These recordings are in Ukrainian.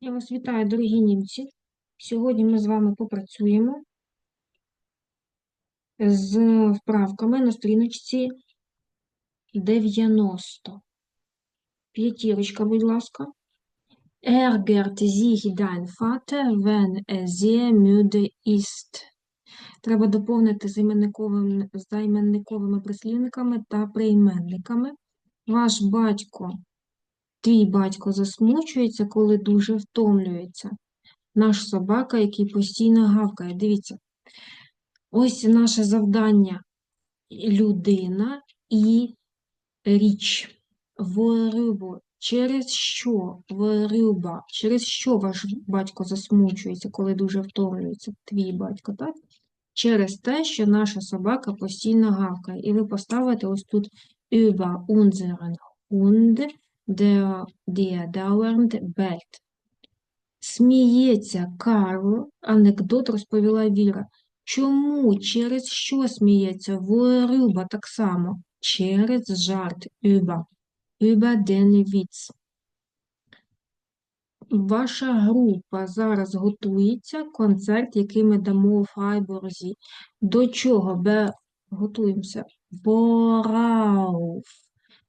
Я вас вітаю, дорогі німці. Сьогодні ми з вами попрацюємо з вправками на сторіночці 90. П'ятірочка, будь ласка. Ärgert sich dein Vater, wenn er sehr müde ist? Треба доповнити займенниковим, займенниковими прислівниками та прийменниками. Ваш батько, твій батько засмучується, коли дуже втомлюється. Наш собака, який постійно гавкає. Дивіться, ось наше завдання людина і річ. Worüber. Через що worüber, через що ваш батько засмучується, коли дуже втомлюється, твій батько, так? Через те, що наша собака постійно гавкає. І ви поставите ось тут über unseren Hund, der, der dauernd bellt. Сміється Карл, анекдот розповіла Віра. Чому? Через що сміється? Worüber так само. Через жарт. Über. Über den Witz. Ваша група зараз готується, концерт, який ми дамо у Фрайбурзі. До чого? Бе... Готуємося. Worauf.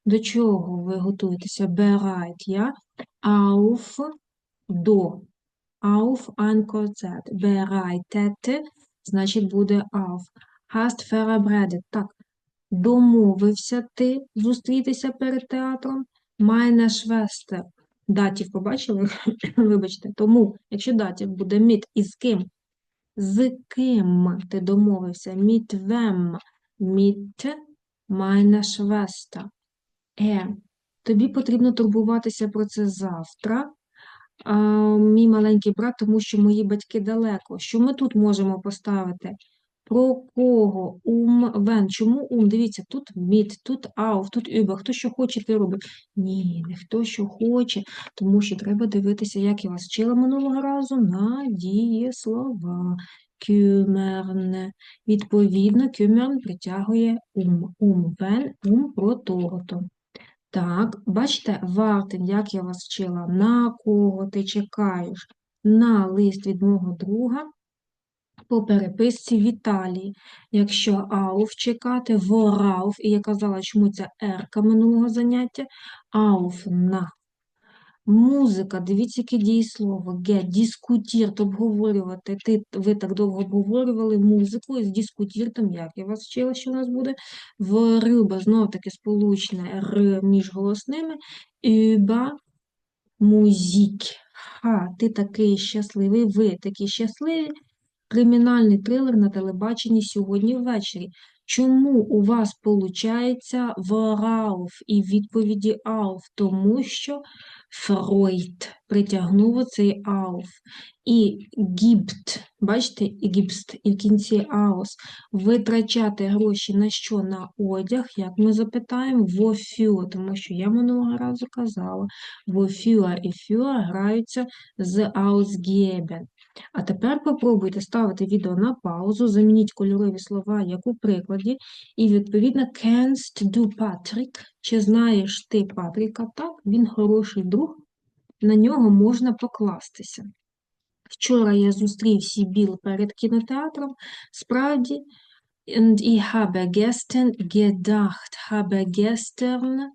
До чого ви готуєтеся? Bereit, я? Auf, до. Auf ein Konzert. Bereitet, значить буде auf. Hast verabredet. Так, домовився ти зустрітися перед театром. Meine Schwester. Датів побачили? Вибачте. Тому, якщо датів буде mit, із ким? З ким ти домовився? Mit wem? Mit meine Schwester. Е, тобі потрібно турбуватися про це завтра а, мій маленький брат, тому що мої батьки далеко. Що ми тут можемо поставити? Про кого? Ум, вен. Чому ум? Дивіться, тут мід, тут ауф, тут über. Хто що хоче, ти робить. Ні, не хто що хоче, тому що треба дивитися, як я вас вчила минулого разу, на дієслова. Кюмерне. Відповідно, кюмерн притягує ум. Ум, вен, ум про того-то. Так, бачите, вартен, як я вас вчила, на кого ти чекаєш? На лист від мого друга по переписці в Італії. Якщо ауф чекати, ворауф, і я казала, чому це ерка минулого заняття, ауф на. Музика, дивіться, яке дієслово. Ге, дискутірт, обговорювати. Ти, ви так довго обговорювали музику із дискутіртом, як я вас вчила, що у нас буде. В риба, знов таки сполучне Р між голосними. Über музик. Ха, ти такий щасливий, ви такі щасливі. Кримінальний трилер на телебаченні сьогодні ввечері. Чому у вас получається варауф і відповіді ауф? Тому що Фройд притягнув оцей ауф. І гібт, бачите, гібст, і в кінці аус. Витрачати гроші на що? На одяг, як ми запитаємо, вофюа, тому що я минулого разу казала, вофюа і фюа граються з ausgeben. А тепер попробуйте ставити відео на паузу, замініть кольорові слова, як у прикладі, і, відповідно, kennst du Patrick? Чи знаєш ти Патріка? Так, він хороший друг, на нього можна покластися. Вчора я зустрів Сібіл перед кінотеатром. Справді, und ich habe gestern gedacht, habe gestern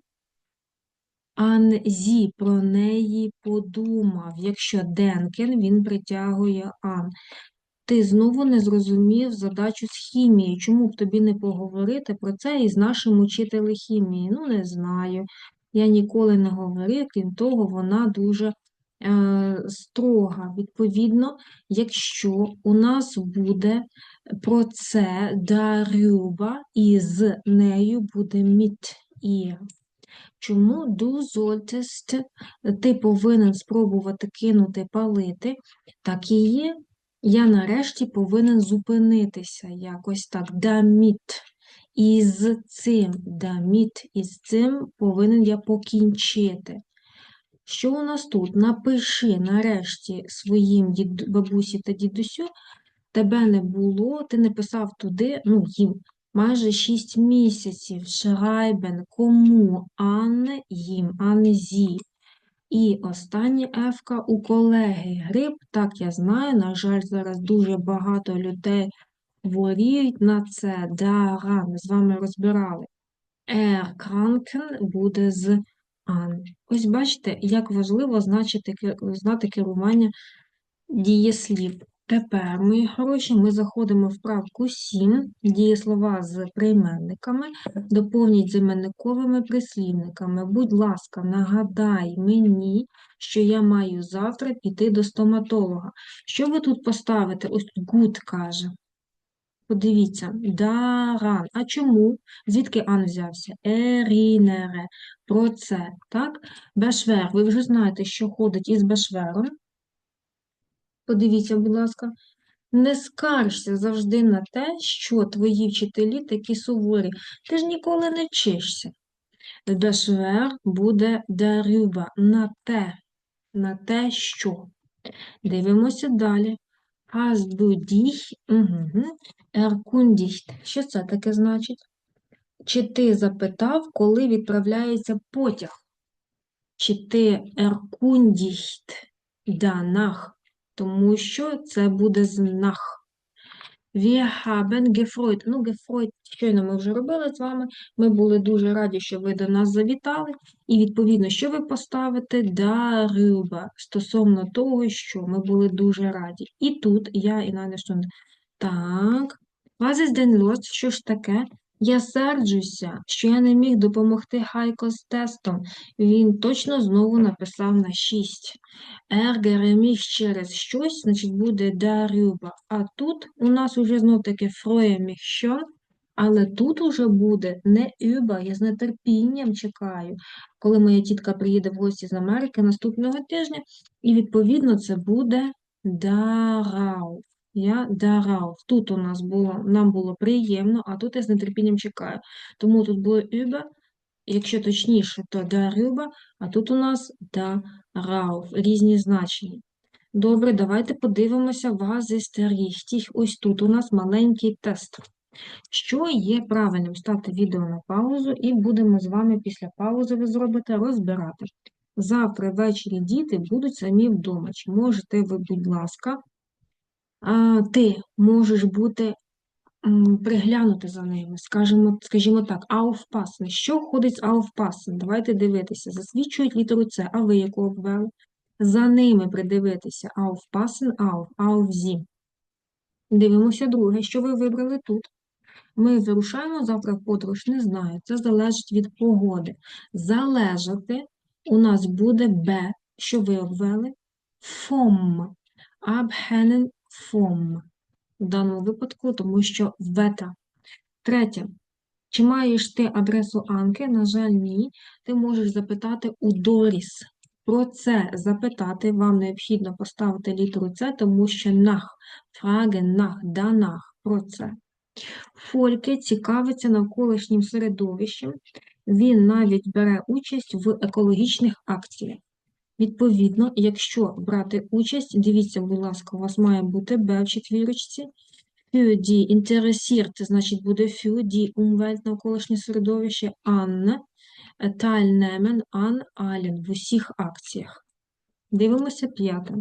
Ан зі про неї подумав. Якщо Денкен, він притягує ан. Ти знову не зрозумів задачу з хімії. Чому б тобі не поговорити про це із нашим учителем хімії? Ну, не знаю. Я ніколи не говорив, крім того, вона дуже е, строга. Відповідно, якщо у нас буде про це дарюба, і з нею буде міт і Чому du solltest, ти повинен спробувати кинути палити, так і є. Я нарешті повинен зупинитися якось так. Damit. Із цим, damit, із цим повинен я покінчити. Що у нас тут? Напиши нарешті своїм бабусі та дідусю, тебе не було, ти не писав туди, ну, їм майже 6 місяців. Шрайбен. Кому? Анне їм, Анне зі. І останнє ефка у колеги грип. Так, я знаю, на жаль, зараз дуже багато людей хворіють на це. Daran. Ми з вами розбирали. Erkranken буде з an. Ось бачите, як важливо значити, знати керування дієслів. Тепер, мої хороші, ми заходимо в правку 7, дієслова з прийменниками, доповніть займенниковими прислівниками. Будь ласка, нагадай мені, що я маю завтра піти до стоматолога. Що ви тут поставите? Ось good каже. Подивіться, даран. А чому? Звідки ан взявся? Ерінере. Про це, так? Бешвер. Ви вже знаєте, що ходить із бешвером. Подивіться, будь ласка. Не скаржся завжди на те, що твої вчителі такі суворі. Ти ж ніколи не вчишся. Бешвер буде дарюба на те, на те, що. Дивимося далі. Угу, erkundigt. Що це таке значить? Чи ти запитав, коли відправляється потяг? Чи ти erkundigt danach? Тому що це буде з nach. Wir haben gefreut. Ну, gefreut, щойно ми вже робили з вами. Ми були дуже раді, що ви до нас завітали. І, відповідно, що ви поставите darüber, стосовно того, що ми були дуже раді. І тут я і Надя Так. Was ist denn los? Що ж таке? Я серджуся, що я не міг допомогти Хайко з тестом. Він точно знову написав на 6. Ергере міг через щось, значить буде darüber. А тут у нас уже знов таки freue mich що, але тут уже буде не über. Я з нетерпінням чекаю, коли моя тітка приїде в гості з Америки наступного тижня, і відповідно це буде darauf. Я darauf. Тут у нас було, нам було приємно, а тут я з нетерпінням чекаю. Тому тут було über, якщо точніше, то darüber, а тут у нас darauf. Різні значення. Добре, давайте подивимося was ist richtig. Ось тут у нас маленький тест. Що є правильним? Ставте відео на паузу і будемо з вами після паузи ви зробите розбирати. Завтра ввечері діти будуть самі вдома. Чи можете ви, будь ласка, ти можеш бути приглянути за ними, скажімо, скажімо так, aufpassen. Що входить з aufpassen? Давайте дивитися. Засвідчують літеру С, а ви яку обвели? За ними придивитися. Auf, auf sie. Дивимося друге. Що ви вибрали тут? Ми вирушаємо завтра в подорож, не знаю. Це залежить від погоди. Залежати у нас буде Б, що ви обвели? Vom. Abhängen vom. В даному випадку, тому що вета. Третє. Чи маєш ти адресу Анки? На жаль, ні. Ти можеш запитати у Доріс. Про це запитати вам необхідно поставити літеру С, тому що нах, фраген, нах, данах, про це. Фольке цікавиться навколишнім середовищем, він навіть бере участь в екологічних акціях. Відповідно, якщо брати участь, дивіться, будь ласка, у вас має бути Б в четвірочці. Für die interessiert, значить буде für die Umwelt, навколишнє середовище, an, teilnehmen an allen, в усіх акціях. Дивимося п'яте.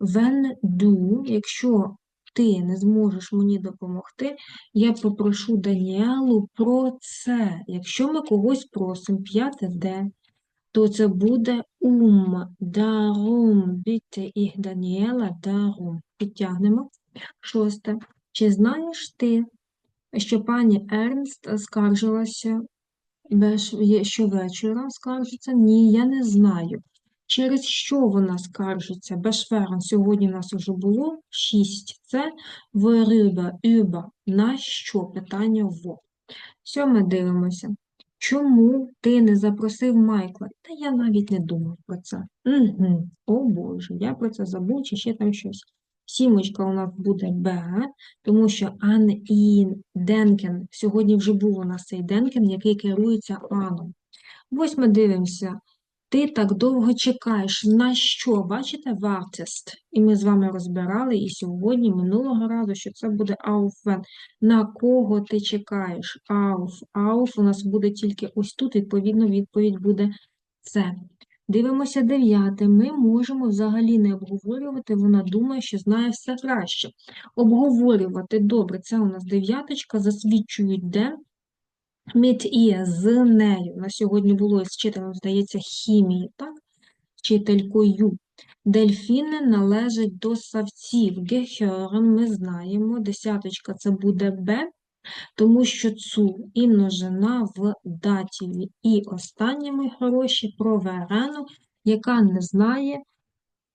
When do, якщо ти не зможеш мені допомогти, я попрошу Даніелу про це. Якщо ми когось просимо, п'яте де, то це буде um, darum, bitte ich Даніела, darum. Підтягнемо. Шосте. Чи знаєш ти, що пані Ернст скаржилася щовечора скаржиться? Ні, я не знаю. Через що вона скаржиться? Бешверен сьогодні у нас вже було 6. Це worüber, über. На що? Питання в. Сьоме дивимося. Чому ти не запросив Майкла? Та я навіть не думав про це. Угу. О Боже, я про це забув, чи ще там щось. Сімочка у нас буде Б, тому що Ан і Денкен. Сьогодні вже був у нас цей Денкен, який керується Аном. Ось ми дивимося. Ти так довго чекаєш. На що? Бачите, вартість? І ми з вами розбирали і сьогодні, минулого разу, що це буде ауфвен. На кого ти чекаєш? Ауф. Ауф у нас буде тільки ось тут, відповідно, відповідь буде це. Дивимося дев'яте. Ми можемо взагалі не обговорювати, вона думає, що знає все краще. Обговорювати добре, це у нас дев'яточка, засвідчують де. Mit ihr, з нею. На сьогодні було з вчителем, здається, хімії, так? Вчителькою. Дельфіни належать до савців. Gehören ми знаємо. Десяточка це буде Б, тому що цу і множина в датіві. І останнє, мої хороші, про Верену, яка не знає,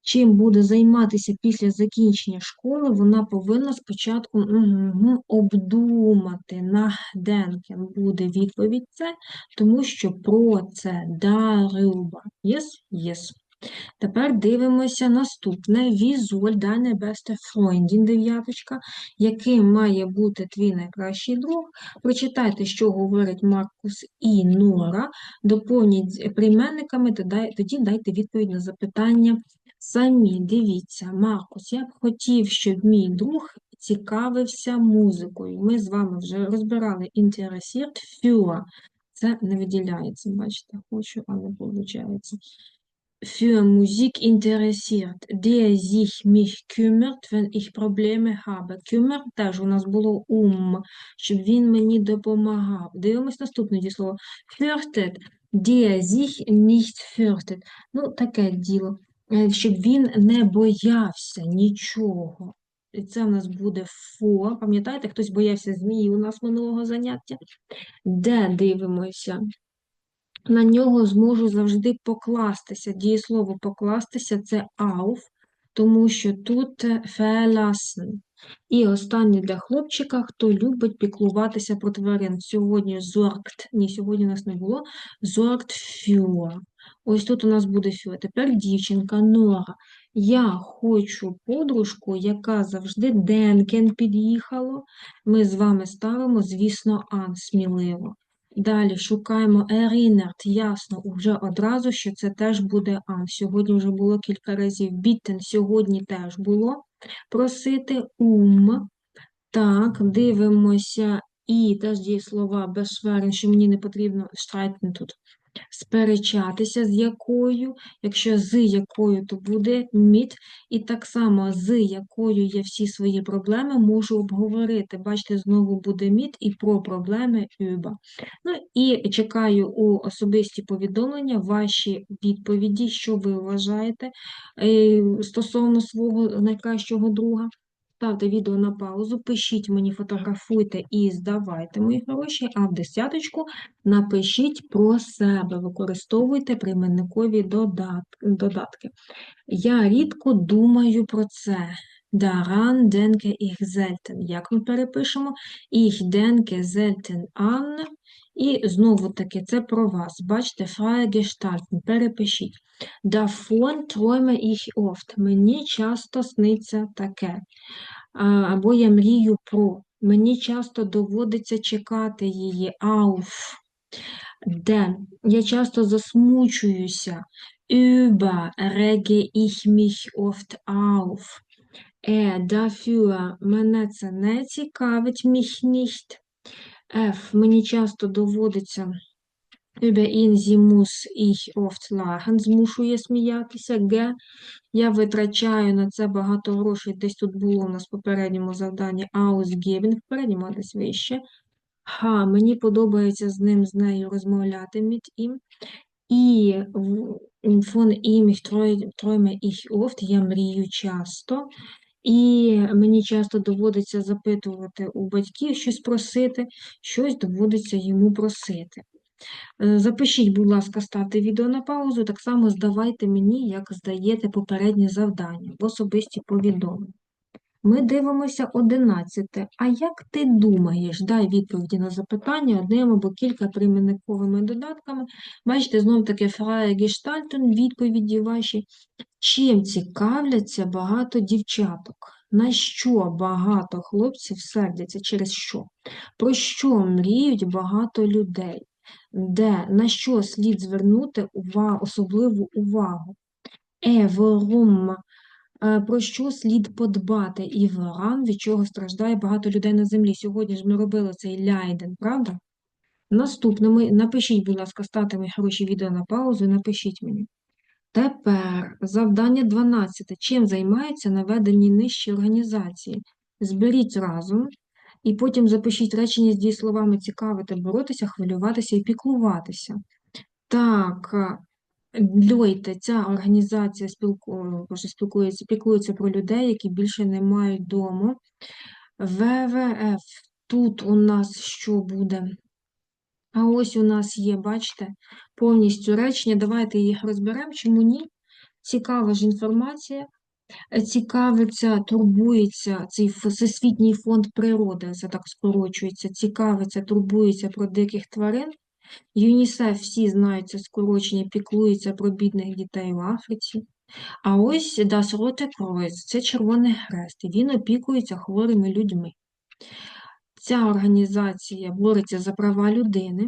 чим буде займатися після закінчення школи, вона повинна спочатку обдумати. Нахденкен буде відповідь це, тому що про це darüber. Yes? Yes. Тепер дивимося наступне. Візуаль, deine beste Freundin, дев'яточка. Яким має бути твій найкращий друг? Прочитайте, що говорить Маркус і Нора, доповніть прийменниками, тоді дайте відповідь на запитання самі. Дивіться, Маркус, я б хотів, щоб мій друг цікавився музикою. Ми з вами вже розбирали interessiert für. Це не виділяється, бачите, хочу, але виходить für Musik interessiert, der sich mich kümmert, wenn ich Probleme habe. Kümmert теж у нас було ум, щоб він мені допомагав. Дивимось наступне дієслово. Fürchtet, der sich nicht fürchtet. Ну, таке діло. Е, Щоб він не боявся нічого. І це у нас буде фо. Пам'ятаєте, хтось боявся змії у нас минулого заняття? Де дивимося? на нього зможу завжди покластися. Дієслово покластися це auf, тому що тут verlassen. І останнє для хлопчика, хто любить піклуватися про тварин. Сьогодні sorgt, ні, сьогодні у нас не було, sorgt für. Ось тут у нас буде für. Тепер дівчинка Нора. Я хочу подружку, яка завжди денкен під'їхало. Ми з вами ставимо, звісно, ан сміливо. Далі шукаємо erinnert, ясно, вже одразу, що це теж буде ан. Сьогодні вже було кілька разів. Bitten сьогодні теж було. Просити ум. Так, дивимося. І теж дієслова безшверен, що мені не потрібно streiten тут. Сперечатися з якою, якщо з якою, то буде міт. І так само з якою я всі свої проблеми можу обговорити. Бачите, знову буде міт і про проблеми über. Ну і чекаю у особисті повідомлення ваші відповіді, що ви вважаєте е, стосовно свого найкращого друга. Ставте відео на паузу, пишіть мені, фотографуйте і здавайте мої гроші, а в десяточку напишіть про себе, використовуйте прийменникові додатки. Я рідко думаю про це. Daran denke ich selten. Як ми перепишемо? Ich denke selten. І знову-таки це про вас. Бачите, Gestalten. Перепишіть. Davon träume ich oft. Мені часто сниться таке. Або я мрію про. Мені часто доводиться чекати її. Auf. Де? Я часто засмучуюся. Über rege ich mich oft auf. Е, dafür мене це не цікавить, mich nicht. F. Мені часто доводиться über ihn, sie muss ich oft lachen, змушує сміятися. Г. Я витрачаю на це багато грошей. Десь тут було у нас в попередньому завданні ausgeben, в передньому десь вище. Х. Мені подобається з ним, з нею розмовляти mit ihm. І von ihm träume ich oft, я мрію часто. І мені часто доводиться запитувати у батьків щось просити, щось доводиться йому просити. Е, запишіть, будь ласка, ставте відео на паузу, так само здавайте мені, як здаєте попереднє завдання в особисті повідомлення. Ми дивимося 11. А як ти думаєш? Дай відповіді на запитання одним або кілька прийменниковими додатками. Бачите, знову таки фрає гештальтон, відповіді ваші. Чим цікавляться багато дівчаток? На що багато хлопців сердяться? Через що? Про що мріють багато людей? Де, На що слід звернути увагу, особливу увагу? Е, про що слід подбати? І ворам, від чого страждає багато людей на землі. Сьогодні ж ми робили цей ляйден, правда? Наступне, напишіть, будь ласка, ставте мої хороші відео на паузу і напишіть мені. Тепер завдання 12. Чим займаються наведені нижчі організації? Зберіть разом і потім запишіть речення з дієсловами цікавити, боротися, хвилюватися і піклуватися. Так, Льойте, ця організація спілку... Боже, спілкується, піклується про людей, які більше не мають дому. ВВФ. Тут у нас що буде? А ось у нас є, бачите, повністю речення. Давайте їх розберемо. Чому ні? Цікава ж інформація. Цікавиться, турбується цей Всесвітній фонд природи, це так скорочується, цікавиться, турбується про диких тварин. ЮНІСЕФ всі знають скорочення, піклується про бідних дітей в Африці. А ось Das Rote Kreuz – це Червоний Хрест, і він опікується хворими людьми. Ця організація бореться за права людини.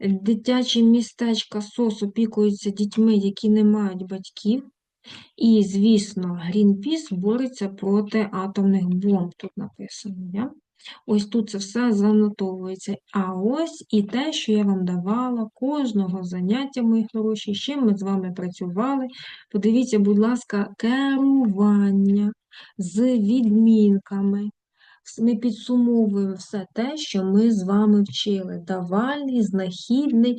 Дитячі містечка СОС опікуються дітьми, які не мають батьків. І, звісно, Greenpeace бореться проти атомних бомб. Тут написано. Я? Ось тут це все занотовується. А ось і те, що я вам давала кожного заняття, мої хороші, з чим ми з вами працювали. Подивіться, будь ласка, керування з відмінками. Ми підсумовуємо все те, що ми з вами вчили. Давальний, знахідний.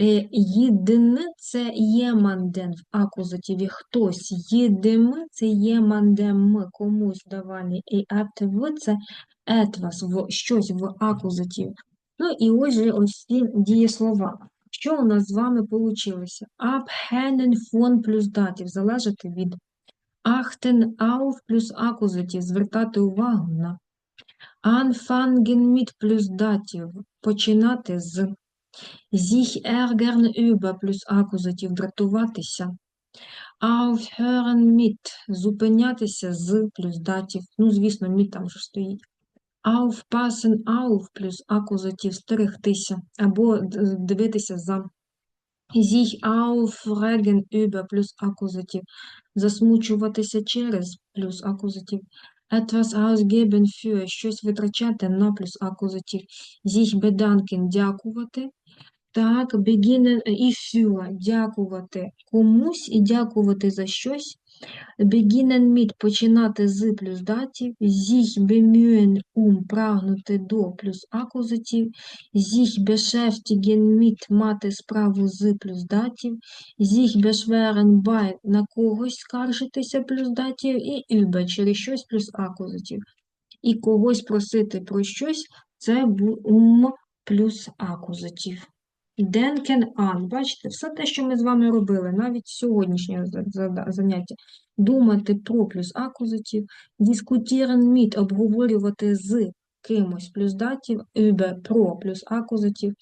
Е, Єдине це є манден в акузативі хтось. Єдиме це є мандем комусь давальний. І актив це етвас, в щось в акузативі. Ну і ось же ось ці дієслова. Що у нас з вами вийшло? Abhängen von плюс датів, залежати від achten auf плюс акузатив, звертати увагу на Anfangen mit плюс датів, починати з. Sich ärgern über плюс акузатив, дратуватися. Aufhören mit, зупинятися з плюс датів. Ну, звісно, mit там вже стоїть. Aufpassen auf плюс акузатив, стерегтися або дивитися за. Sich aufregen über плюс акузатив, засмучуватися через плюс акузатив. Etwas ausgeben für, щось витрачати на плюс акузатив. Sich bedanken, дякувати. Так, beginnen і für, дякувати комусь і дякувати за щось. Beginnen mit починати з плюс датів, sich bemühen um прагнути до плюс акузатив, sich beschäftigen mit мати справу з плюс датів, sich beschweren bei на когось скаржитися плюс датів і über через щось плюс акузатив. І когось просити про щось це um плюс акузатив. Денкен ан. Бачите, все те, що ми з вами робили, навіть сьогоднішнє заняття. Думати про плюс акузатив, дискутірен міт, обговорювати з кимось плюс датів, über про плюс акузатив,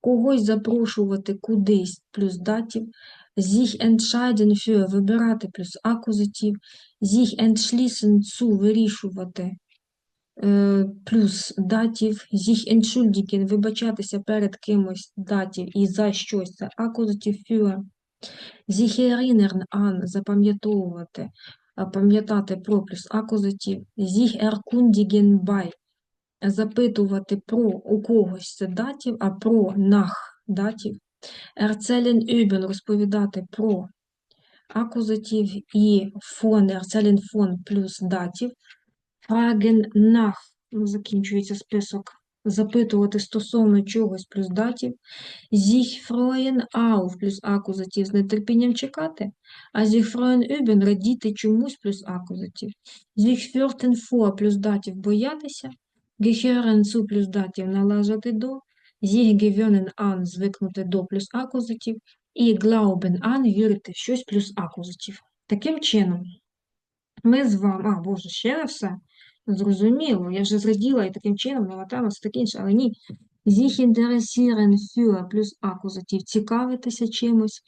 когось запрошувати кудись плюс датів, sich entscheiden für вибирати плюс акузатив, sich entschließen zu вирішувати плюс датів, sich entschuldigen, вибачатися перед кимось датів і за щось, це акузатив für. Sich erinnern an, запам'ятовувати, пам'ятати про плюс акузатив. Sich erkundigen bei, запитувати про у когось це датів, а про нах датів. Erzählen über, розповідати про акузатив і фон, erzählen von плюс датів. Fragen nach, закінчується список, запитувати стосовно чогось плюс датів. Sich freuen плюс акузатив з нетерпінням чекати, а sich freuen üben радіти чомусь плюс акузатив. Sich fürchten плюс датів боятися, gehören zu плюс датів належати до, sich an звикнути до плюс акузатив, і glauben an вірити в щось плюс акузатив. Таким чином, ми з вами, а, Боже, ще не все. Зрозуміло, я вже зраділа і таким чином налатала все таке інше, але ні. Sich interessieren für плюс акузатив цікавитися чимось,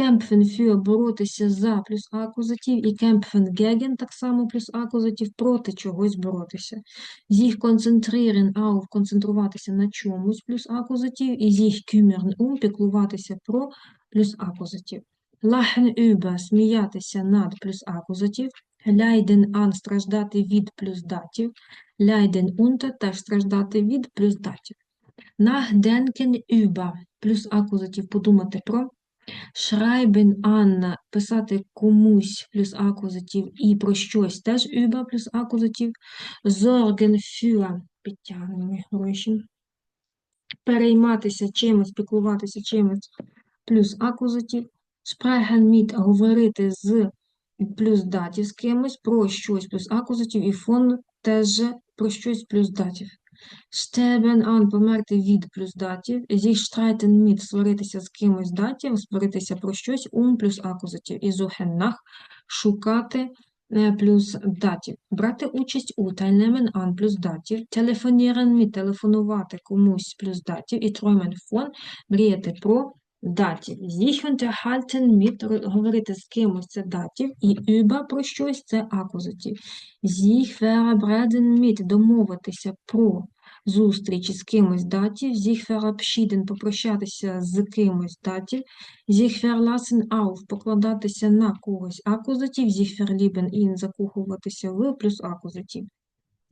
kämpfen für боротися за плюс акузатив, і kämpfen gegen так само плюс акузатив проти чогось боротися. Sich konzentrieren auf концентруватися на чомусь плюс акузатив, і sich kümmern um піклуватися про плюс акузатив. Lachen über сміятися над плюс акузатив. Ляйден ан страждати від плюс датів, ляйден унта теж страждати від плюс датів. Нахденкен über плюс акузатив подумати про, Schreiben an – писати комусь плюс акузатив і про щось теж über плюс акузатив. Sorgen für – підтягнемо гроші. Перейматися чимось, піклуватися чимось плюс акузатив. Sprechen mit – говорити з плюс датів з кимось, про щось плюс акузатив, і фон теж про щось плюс датів. Sterben an – померти від плюс датів. Sich streiten mit – сваритися з кимось датів, сваритися про щось, um плюс акузатив. І nach – шукати е, плюс датів. Брати участь у teilnehmen an плюс датів. Telefonieren mit – телефонувати комусь плюс датів. І träumen von – мріяти про датів. Sich unterhalten mit – говорити з кимось це датів. І über про щось це акузатив. Sich verabreden mit – домовитися про зустрічі з кимось датів, sich verabschieden – попрощатися з кимось датів, sich verlassen auf – покладатися на когось акузатив, sich verlieben in – закохуватися в плюс акузатив.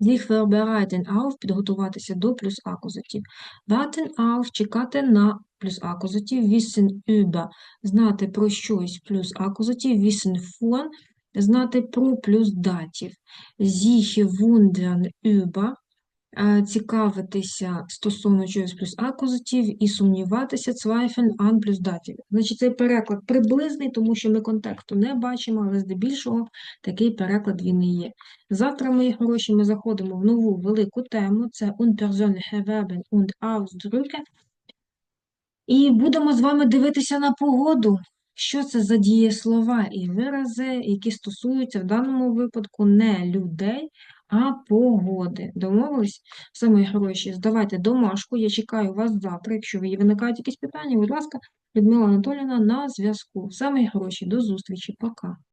Sich vorbereiten auf – підготуватися до плюс акузатів. Warten auf – чекати на плюс акузатів. Wissen über – знати про щось плюс акузатів. Wissen von – знати про плюс датів. Sich wundern über цікавитися стосовно чогось плюс акузатив і сумніватися zweifeln an плюс датів. Значить, цей переклад приблизний, тому що ми контексту не бачимо, але здебільшого такий переклад він і є. Завтра, мої гроші, ми заходимо в нову велику тему. Це unpersönliche Verben und Ausdrücke. І будемо з вами дивитися на погоду. Що це за дієслова і вирази, які стосуються в даному випадку не людей, а погоди. Домовились? Все, мої хороші, здавайте домашку, я чекаю вас завтра. Якщо ви виникають якісь питання, будь ласка, Людмила Анатоліна на зв'язку. Все, хороші, до зустрічі, пока.